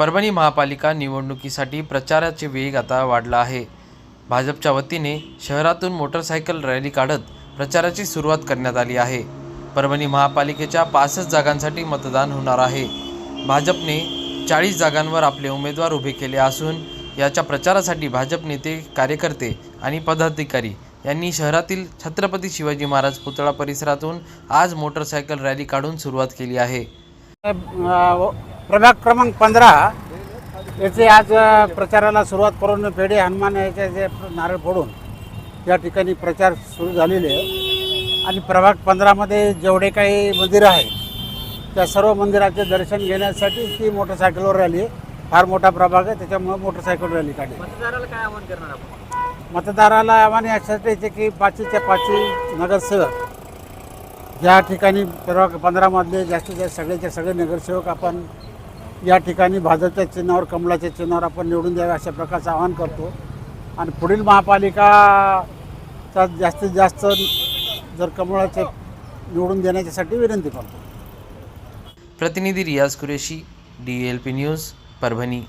परभणी महापालिका निवडणुकीसाठी प्रचाराचे वेग आता वाढला आहे. भाजपच्या वतीने शहरातून मोटरसायकल रॅली काढत प्रचाराची सुरुवात करण्यात आली आहे. परभणी महापालिकेच्या पासष्ट जागांसाठी मतदान होणार आहे. भाजपने चाळीस जागांवर आपले उमेदवार उभे केले असून याच्या प्रचारासाठी भाजप नेते कार्यकर्ते आणि पदाधिकारी यांनी शहरातील छत्रपती शिवाजी महाराज पुतळा परिसरातून आज मोटरसायकल रॅली काढून सुरुवात केली आहे. प्रभाग क्रमांक पंधरा. याचे आज प्रचाराला सुरुवात करून पेढे हनुमान याचे जे नारळ फोडून या ठिकाणी प्रचार सुरू झालेले आहे आणि प्रभाग पंधरामध्ये जेवढे काही मंदिरं आहेत त्या सर्व मंदिराचे दर्शन घेण्यासाठी ती मोटरसायकलवर रॅली फार मोठा प्रभाग आहे त्याच्यामुळे मोटरसायकल रॅली काढली. मतदाराला काय आवाहन करणार आपण? मतदाराला आव्हान यासाठी येते की पाचवीच्या पाचवी नगरसेवक या ठिकाणी प्रभाग पंधरामधले जास्तीत जास्त सगळेचे सगळे नगरसेवक आपण या ठिकाणी भाजपच्या चिन्हावर कमळाच्या चिन्हावर आपण निवडून द्यावे अशा प्रकारचं आवाहन करतो. आणि पुढील महापालिकाचा जास्तीत जास्त जर कमळाचे निवडून देण्याच्यासाठी विनंती करतो. प्रतिनिधी Riyaz Qureshi D L P news Parbhani.